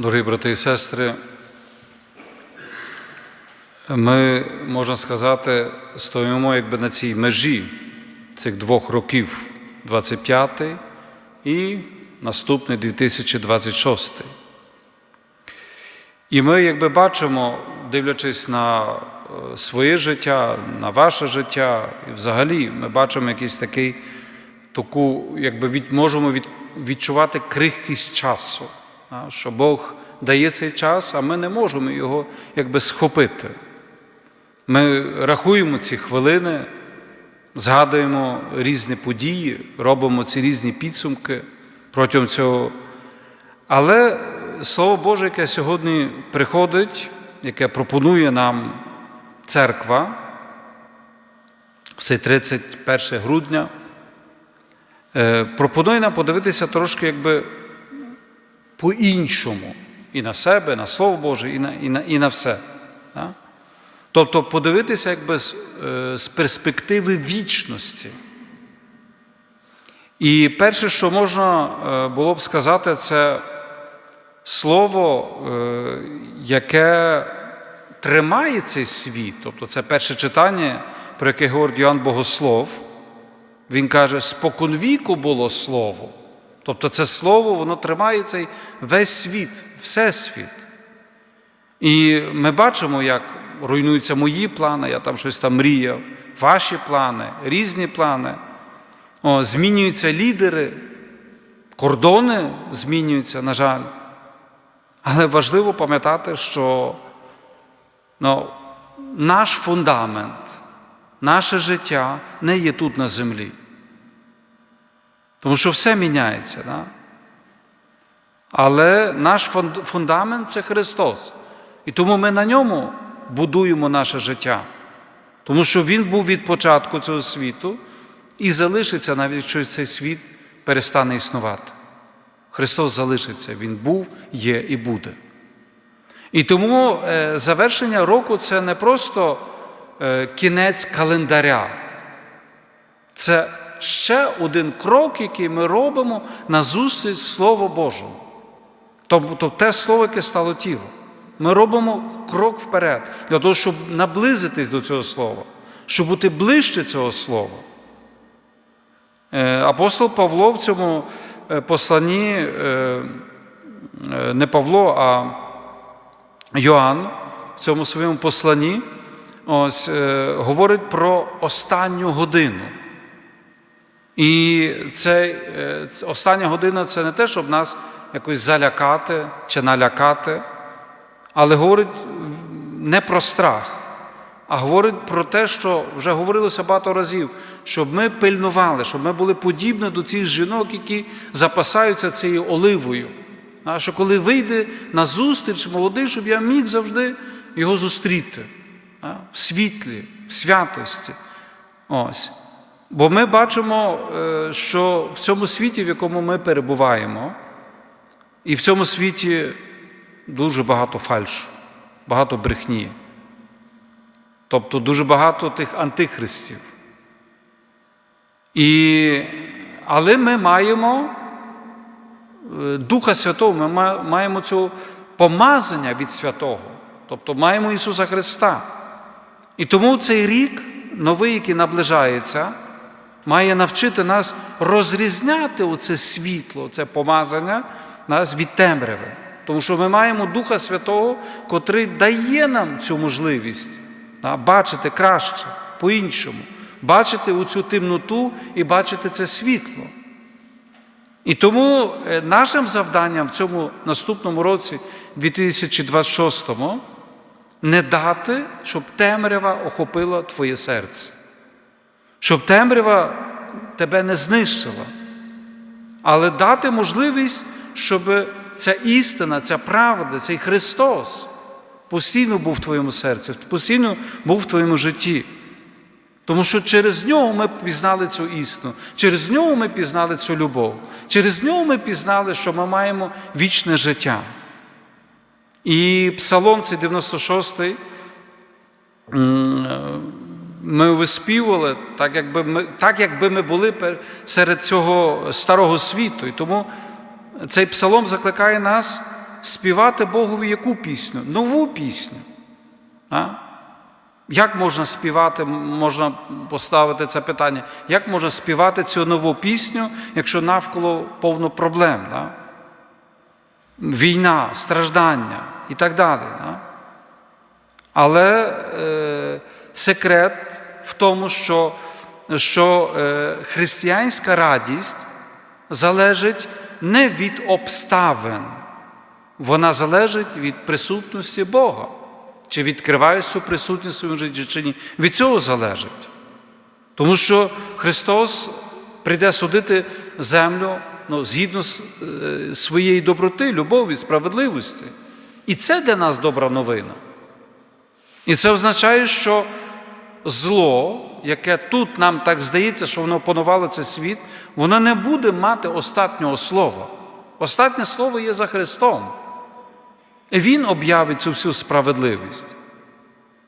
Дорогі брати і сестри, ми, можна сказати, стоїмо якби на цій межі цих двох років 25 і наступний 2026. І ми, якби бачимо, дивлячись на е, своє життя, на ваше життя, і взагалі ми бачимо якийсь такий, таку, якби від, можемо від, відчувати крихкість часу, що Бог дає цей час, а ми не можемо його якби схопити. Ми рахуємо ці хвилини, згадуємо різні події, робимо ці різні підсумки протягом цього. Але Слово Боже, яке сьогодні приходить, яке пропонує нам церква в цей 31 грудня, е, пропонує нам подивитися трошки якби по-іншому і на себе, на Слово Боже, і на, і на, і на все. Да? Тобто подивитися якби з, е, з перспективи вічності. І перше, що можна е, було б сказати, це слово, е, яке тримає цей світ, тобто це перше читання, про яке говорить Йоанн Богослов. Він каже, споконвіку було слово. Тобто це слово, воно тримає цей весь світ, всесвіт. І ми бачимо, як руйнуються мої плани, я там щось там мріяв, ваші плани, різні плани. О, змінюються лідери, кордони змінюються, на жаль. Але важливо пам'ятати, що ну, наш фундамент, наше життя не є тут на землі. Тому що все міняється. Да? Але наш фундамент це Христос. І тому ми на ньому будуємо наше життя. Тому що Він був від початку цього світу і залишиться, навіть якщо цей світ перестане існувати. Христос залишиться, Він був, є і буде. І тому е, завершення року це не просто е, кінець календаря, це ще один крок, який ми робимо на зустріч Слову Божому. Тобто те слово, яке стало тілом. Ми робимо крок вперед, для того, щоб наблизитись до цього слова, щоб бути ближче цього слова. Е, Апостол Павло в цьому посланні, е, не Павло, а Йоанн в цьому своєму посланні ось, е, говорить про останню годину. І це, остання година це не те, щоб нас якось залякати чи налякати, але говорить не про страх, а говорить про те, що вже говорилося багато разів, щоб ми пильнували, щоб ми були подібні до цих жінок, які запасаються цією оливою. А що коли вийде на зустріч молодий, щоб я міг завжди його зустріти в світлі, в святості. Ось. Бо ми бачимо, що в цьому світі, в якому ми перебуваємо, і в цьому світі дуже багато фальшу, багато брехні. Тобто дуже багато тих антихристів. І, Але ми маємо Духа Святого, ми маємо цього помазання від святого, тобто маємо Ісуса Христа. І тому цей рік, новий, який наближається, має навчити нас розрізняти оце світло, це помазання нас від темряви. Тому що ми маємо Духа Святого, котрий дає нам цю можливість бачити краще, по-іншому, бачити оцю темноту і бачити це світло. І тому нашим завданням в цьому наступному році, 2026-му, не дати, щоб темрява охопила твоє серце, щоб темрява тебе не знищила, але дати можливість, щоб ця істина, ця правда, цей Христос постійно був в твоєму серці, постійно був в твоєму житті. Тому що через нього ми пізнали цю істину, через нього ми пізнали цю любов, через нього ми пізнали, що ми маємо вічне життя. І Псалом цей 96-й ми виспівували, так якби ми, так, якби ми були серед цього старого світу. І тому цей псалом закликає нас співати Богові яку пісню? Нову пісню. А? Як можна співати, можна поставити це питання, як можна співати цю нову пісню, якщо навколо повно проблем? Да? Війна, страждання і так далі. Да? Але е, секрет в тому, що, що е, християнська радість залежить не від обставин, вона залежить від присутності Бога. Чи відкриваєш цю присутність в своєму житті, чи ні. Від цього залежить. Тому що Христос прийде судити землю ну, згідно з е, своєї доброти, любові, справедливості. І це для нас добра новина. І це означає, що зло, яке тут нам так здається, що воно опанувало цей світ, воно не буде мати останнього слова. Останнє слово є за Христом. І Він об'явить цю всю справедливість.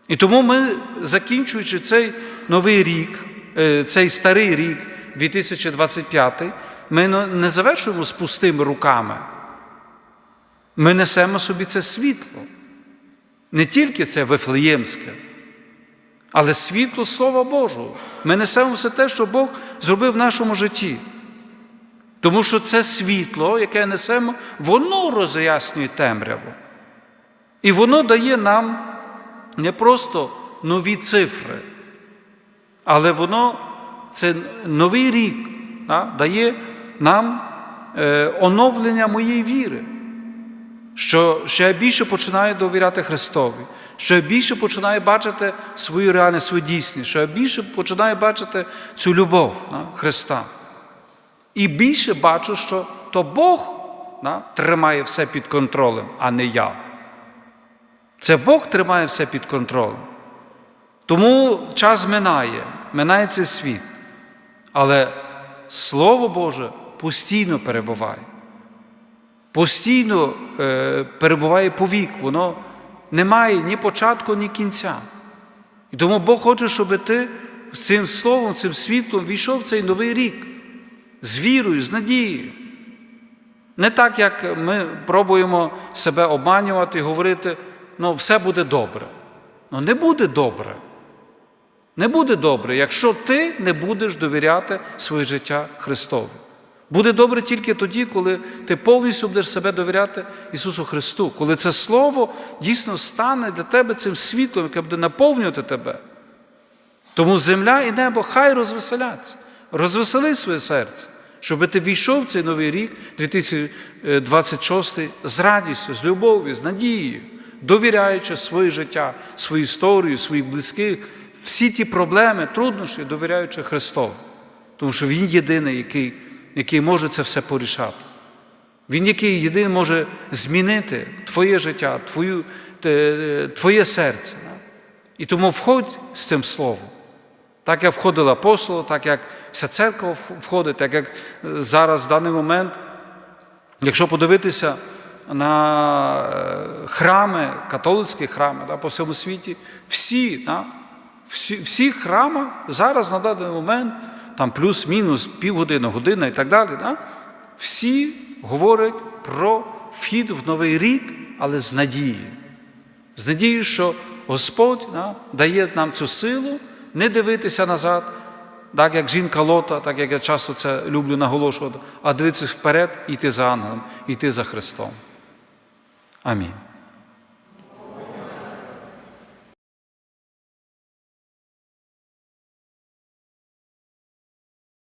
І тому ми, закінчуючи цей новий рік, е, цей старий рік 2025, ми не завершуємо з пустими руками. Ми несемо собі це світло. Не тільки це Вифлеємське, але світло Слова Божого. Ми несемо все те, що Бог зробив в нашому житті. Тому що це світло, яке несемо, воно роз'яснює темряву. І воно дає нам не просто нові цифри, але воно це новий рік да, дає нам е, оновлення моєї віри, що ще більше починаю довіряти Христові, що я більше починаю бачити свою реальність, свою дійсність, що я більше починаю бачити цю любов да, Христа. І більше бачу, що то Бог да, тримає все під контролем, а не я. Це Бог тримає все під контролем. Тому час минає, минає цей світ. Але Слово Боже постійно перебуває. Постійно е, перебуває повік, воно не має ні початку, ні кінця. І тому Бог хоче, щоб ти з цим словом, цим світлом війшов в цей новий рік з вірою, з надією. Не так, як ми пробуємо себе обманювати і говорити, ну, все буде добре. Ну, не буде добре. Не буде добре, якщо ти не будеш довіряти своє життя Христові. Буде добре тільки тоді, коли ти повністю будеш себе довіряти Ісусу Христу, коли це Слово дійсно стане для тебе цим світлом, яке буде наповнювати тебе. Тому земля і небо хай розвеселяться, розвесели своє серце, щоб ти війшов в цей новий рік, 2026, з радістю, з любов'ю, з надією, довіряючи своє життя, свою історію, своїх близьких, всі ті проблеми, труднощі, довіряючи Христову. Тому що Він єдиний, який, який може це все порішати. Він, який єдиний може змінити твоє життя, твою, твоє серце. І тому входь з цим словом. Так як входив апостол, так як вся церква входить, так як зараз в даний момент, якщо подивитися на храми, католицькі храми да, по всьому світі, всі, да, всі, всі храми зараз на даний момент, там плюс-мінус півгодини, година і так далі, да, всі говорять про вхід в новий рік, але з надією. З надією, що Господь да, дає нам цю силу не дивитися назад, так як жінка лота, так як я часто це люблю наголошувати, а дивитися вперед і йти за ангелом, йти за Христом. Амінь.